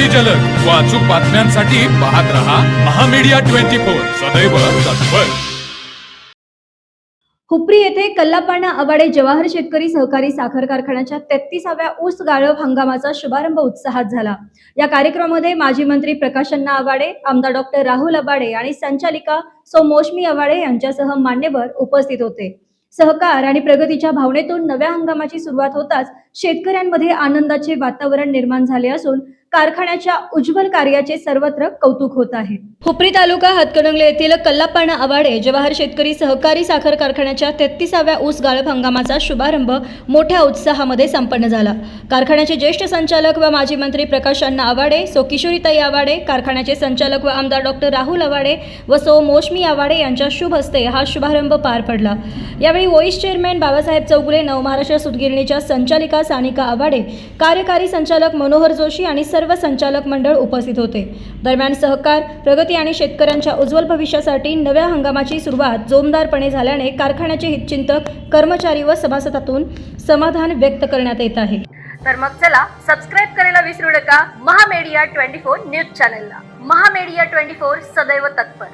अगदी जलद. व अचूक बातम्यांसाठी पाहत रहा महामीडिया ट्वेंटी फोर. सदैव तत्पर. हुपरी येथे कल्लापाना अवाडे जवाहर शेतकरी सहकारी साखर कारखान्याच्या तेहतीसाव्या ऊस गाळप हंगामाचा शुभारंभ उत्साहात झाला. या कार्यक्रमामध्ये माजी मंत्री प्रकाशन्ना आवाडे आमदार डॉक्टर राहुल आवाडे आणि संचालिका सौ मोशमी आवाडे यांच्यासह मान्यवर उपस्थित होते. सहकार आणि प्रगतीच्या भावनेतून नव्या हंगामाची सुरुवात होताच शेतकऱ्यांमध्ये आनंदाचे वातावरण निर्माण झाले असून कारखान्याच्या उज्ज्वल कार्याचे सर्वत्र कौतुक होत आहे. हुपरी तालुका हातकणंगले येथील कल्लापाना आवाडे जवाहर शेतकरी सहकारी साखर कारखान्याच्या तेहतीसाव्या ऊस गाळप हंगामाचा शुभारंभ मोठ्या उत्साहामध्ये संपन्न झाला. कारखान्याचे ज्येष्ठ संचालक व माजी मंत्री प्रकाश अण्णा आवाडे सो किशोरीताई आवाडे कारखान्याचे संचालक व आमदार डॉक्टर राहुल आवाडे व सो मोशमी आवाडे यांच्या शुभ हस्ते हा शुभारंभ पार पडला. यावेळी वॉईस चेअरमॅन बाबासाहेब चौगुले नवमहाराष्ट्र सुतगिरणीच्या संचालिका सानिका आवाडे कार्यकारी संचालक मनोहर जोशी आणि सर्व संचालक मंडळ उपस्थित होते. दरम्यान सहकार प्रगती आणि शेतकऱ्यांच्या उज्ज्वल भविष्यासाठी नव्या हंगामाची सुरुवात जोमदारपणे झाल्याने कारखान्याचे हितचिंतक कर्मचारी व सभासदातून समाधान व्यक्त करण्यात येत आहे. तर मग चला सबस्क्राईब करायला विसरू नका. महामेडिया ट्वेंटी फोर न्यूज चॅनलला. महामेडिया ट्वेंटी फोर सदैव तत्पर.